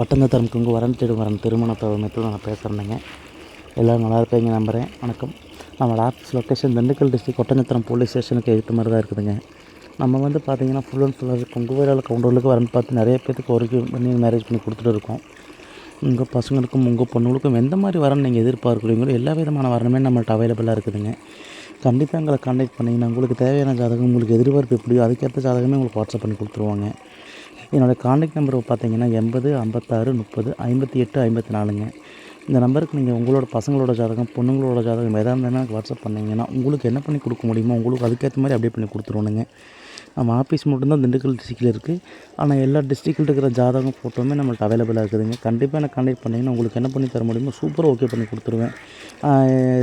ஒட்டந்தத்தரம் குங்கு வரன் தேடும் வரன் திருமணத்தை அமைப்பில் நான் பேசுகிறேங்க எல்லோரும் நல்லா இருப்பீங்க நம்புகிறேன் வணக்கம். நம்மளோட office location Dindigul district Oddanchatram police ஸ்டேஷனுக்கு எழுத்து மாதிரி தான் இருக்குதுங்க. நம்ம வந்து பார்த்தீங்கன்னா ஃபுல் அண்ட் ஃபுல்லாக குங்கு வேளாள கவுண்டர்களுக்கு வரன் பார்த்து நிறைய பேருக்கு ஒரு பண்ணி மேரேஜ் பண்ணி கொடுத்துட்டு இருக்கோம். உங்கள் பசங்களுக்கும் உங்கள் பொண்ணுங்களுக்கும் எந்த மாதிரி வரன் நீங்கள் எதிர்பார்க்குறீங்களோ எல்லா விதமான வரணுமே நம்மள்ட்ட அவைலபிளாக இருக்குதுங்க. கண்டிப்பாக எங்களை காண்டாக்ட் பண்ணிங்கன்னா உங்களுக்கு தேவையான ஜாதகம் உங்களுக்கு எதிர்பார்ப்பு எப்படியோ அதுக்கேற்ற ஜாதகமே உங்களுக்கு வாட்ஸ்அப் பண்ணி கொடுத்துருவாங்க. என்னோடய காண்டாக்ட் நம்பர் பார்த்தீங்கன்னா எண்பது ஐம்பத்தாறு முப்பது ஐம்பத்தி எட்டு ஐம்பத்தி நாலுங்க இந்த நம்பருக்கு நீங்கள் உங்களோட பசங்களோட ஜாதகம் பொண்ணுங்களோட ஜாதகம் எதாக இருந்தாலும் எனக்கு வாட்ஸ்அப் பண்ணிங்கன்னா உங்களுக்கு என்ன பண்ணி கொடுக்க முடியுமோ உங்களுக்கு அதுக்கேற்ற மாதிரி அப்டேட் பண்ணி கொடுத்துருவோனுங்க நம்ம ஆஃபீஸ் மட்டும்தான் திண்டுக்கல் டிஸ்ட்ரிக்டில் இருக்குது ஆனால் எல்லா டிஸ்ட்ரிக்டில் இருக்கிற ஜாதகம் ஃபோட்டோவுமே நம்மள்ட்ட அவைலபிளாக இருக்குதுங்க. கண்டிப்பாக எனக்கு காண்டாக்ட் பண்ணிங்கன்னா உங்களுக்கு என்ன பண்ணி தர முடியுமோ சூப்பராக ஓகே பண்ணி கொடுத்துருவேன்.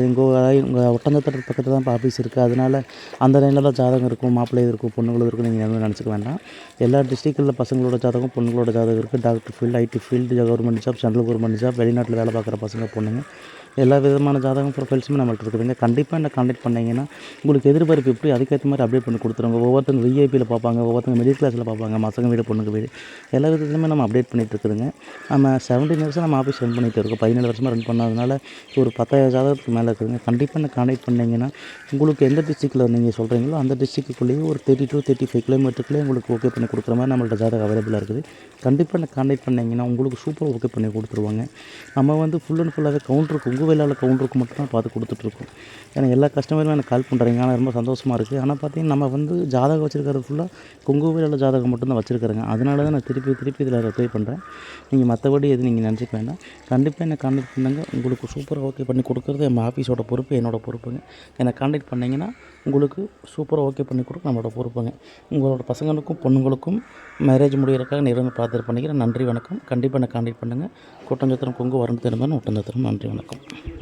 எங்கள் உங்கள் ஒட்டந்தத்தட்டு பக்கத்தில் தான் இப்போ ஆஃபீஸ் இருக்குது அதனால் அந்த லைனில் தான் ஜாதகம் இருக்கும் மாப்பிள்ளை இருக்கும் பொண்ணுங்களும் இருக்கும். நீங்கள் எதுவும் நினச்சிக்க வேண்டாம். எல்லா டிஸ்ட்ரிக்டில் பசங்களோட ஜாதகம் பொண்ணுங்களோட ஜாதகம் இருக்குது doctor field IT field government job central government job வெளிநாட்டில் வேலை பார்க்குற பசங்க பொண்ணுங்க. எல்லா விதமான ஜாதகம் ப்ரொஃபைல்ஸுமே நம்மள்ட்ட இருக்குதுங்க கண்டிப்பாக என்ன காண்டாக்ட் பண்ணிங்கன்னா உங்களுக்கு எதிர்பார்ப்பு எப்படி அதுக்கேற்ற மாதிரி அப்டேட் பண்ணி கொடுத்துருங்க. ஒவ்வொருத்தங்க விஐபியில் பார்ப்பாங்க ஒவ்வொருத்தங்க மிடில் கிளாஸில் பார்ப்பாங்க மசங்க வீடு பொண்ணுங்க வீடு. எல்லா விதத்துலையுமே நம்ம அப்டேட் பண்ணிகிட்டு இருக்குதுங்க. நம்ம செவன்டீன் இயர்ஸாக நம்ம ஆஃபீஸ் ரன் பண்ணிகிட்டு இருக்கோம். பதினேழு வருஷமாக ரன் பண்ணதுனால ஒரு பத்தாயிரம் ஜாதகத்துக்கு மேலே இருக்குதுங்க. கண்டிப்பாக என்ன காண்டாக்ட் பண்ணிங்கன்னா உங்களுக்கு எந்த டிஸ்ட்ரிக்டில் நீங்கள் சொல்கிறீங்களோ அந்த டிஸ்ட்ரிக்ட்டுக்குள்ளேயே ஒரு தேர்ட்டி டூ தேர்ட்டி ஃபைவ் கிலோமீட்டருக்குள்ளே உங்களுக்கு ஓகே பண்ணி கொடுக்குற மாதிரி நம்மள்ட்ட ஜாதகம் அவைலபிளாக இருக்குது. கண்டிப்பாக என்ன காண்டாக்ட் பண்ணிங்கன்னா உங்களுக்கு சூப்பராக ஓகே பண்ணி கொடுத்துருவாங்க. நம்ம வந்து ஃபுல் அண்ட் ஃபுல்லாகவே கவுண்டருக்கு உங்கள் வேலையில் கவுண்டருக்கு மட்டும் தான் பார்த்து கொடுத்துட்ருக்கோம். ஏன்னா எல்லா கஸ்டமருமே எனக்கு கால் பண்ணுறீங்க ஆனால் ரொம்ப சந்தோஷமாக இருக்குது ஆனால் பார்த்தீங்கன்னா நம்ம வந்து ஜாதகம் வச்சுருக்கிறது ஃபுல்லாக கொங்கு வேலையில் ஜாதகம் மட்டும் தான் வச்சுருக்கிறேங்க. அதனால தான் நான் திருப்பி திருப்பி இதில் ரிப்ளை பண்ணுறேன் நீங்கள் மற்றபடி எதுவும் நீங்கள் நினச்சிக்க வேண்டாம். கண்டிப்பாக என்னை காண்டாக்ட் பண்ணுங்க. உங்களுக்கு சூப்பராக ஓகே பண்ணி கொடுக்குறது என் ஆஃபீஸோட பொறுப்பு என்னோடய பொறுப்புங்க. என்னை காண்டாக்ட் பண்ணிங்கன்னா உங்களுக்கு சூப்பராக ஓகே பண்ணி கொடுக்க நம்மளோட பொறுப்புங்க. உங்களோட பசங்களுக்கும் பொண்ணுங்களுக்கும் மேரேஜ் முடிகிறக்காக நேரம் பார்த்து பண்ணிக்கிறேன். நன்றி வணக்கம். கண்டிப்பாக என்னை காண்டாக்ட் பண்ணுங்கள் கூட்டஞ்சத்திரம் கொங்கு வரண்டு திரும்ப ஒட்டஞ்சத்திரம் நன்றி வணக்கம்.